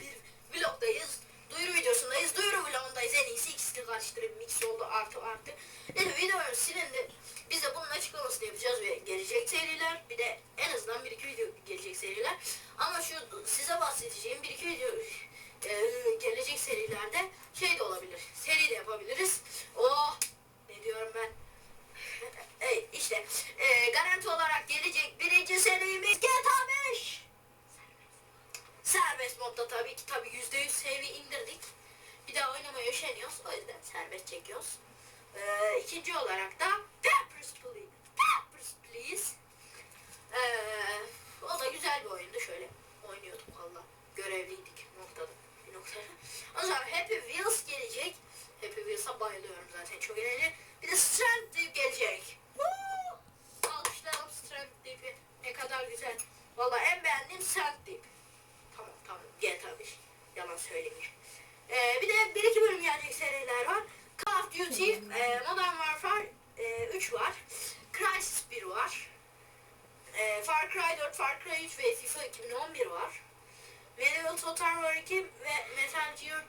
bir vlogdayız. Duyuru videosundayız. Duyuru vlogundayız. En iyisi ikisini karıştırıp mix oldu artı artı. Neyse videonun silindi. Biz de bunun açıklamasını yapacağız ve gelecek seriler. Bir de en azından bir iki video gelecek seriler. Ama şu size bahsedeceğim bir iki video e, gelecek serilerde şey de olabilir. Seri de yapabiliriz. Oh Modda tabii ki tabii yüzde yüz seviye indirdik. Bir daha oynamaya üşeniyoruz. O yüzden serbest çekiyoruz. Ee, ikinci olarak da Peppers Please. Peppers Please. Ee, o da güzel bir oyundu. Şöyle oynuyorduk valla. Görevliydik noktada. Bir noktada. O zaman Happy Wheels gelecek. Happy Wheels'a bayılıyorum zaten. Çok eğlenceli. Bir de Strength Deep gelecek. Woo! Alkışlayalım Strength Deep'i. Ne kadar güzel. Valla en beğendiğim Strength Deep. Yalan söylemeyeyim. Ee, bir de bir iki bölüm gelecek seriler var. Call of Duty, e, Modern Warfare e, 3 var. Crysis 1 var. E, Far Cry 4, Far Cry 3 ve FIFA 2011 var. Medieval Total War 2 ve Metal Gear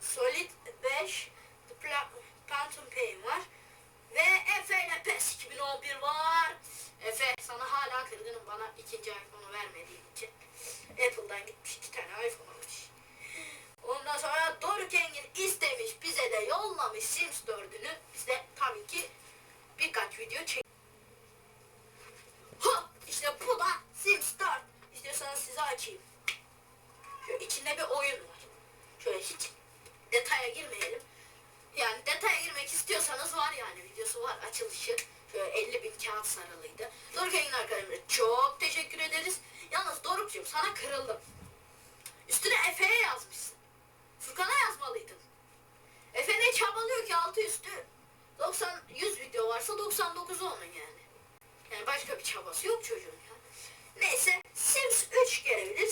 Solid 5 The Phantom Pain var. Ve Efe ile PES 2011 var. Efe sana hala kırgınım bana ikinci iPhone'u vermediğin gitmiş iki tane iPhone almış. Ondan sonra Doruk Engin istemiş bize de yollamış Sims 4'ünü. Biz de tabii ki birkaç video çek. Ha işte bu da Sims 4. İstiyorsanız size açayım. Şöyle içinde bir oyun var. Şöyle hiç detaya girmeyelim. Yani detaya girmek istiyorsanız var yani videosu var açılışı. Şöyle 50 bin kağıt sarılıydı. Doruk Engin arkadaşımıza çok teşekkür ederiz. Yalnız Doruk'cum sana kırıldım. Üstüne Efe'ye yazmışsın. Furkan'a yazmalıydın. Efe ne çabalıyor ki altı üstü 90 100 video varsa 99 onun yani. Yani başka bir çabası yok çocuğun ya. Neyse Sims 3 gelebilir.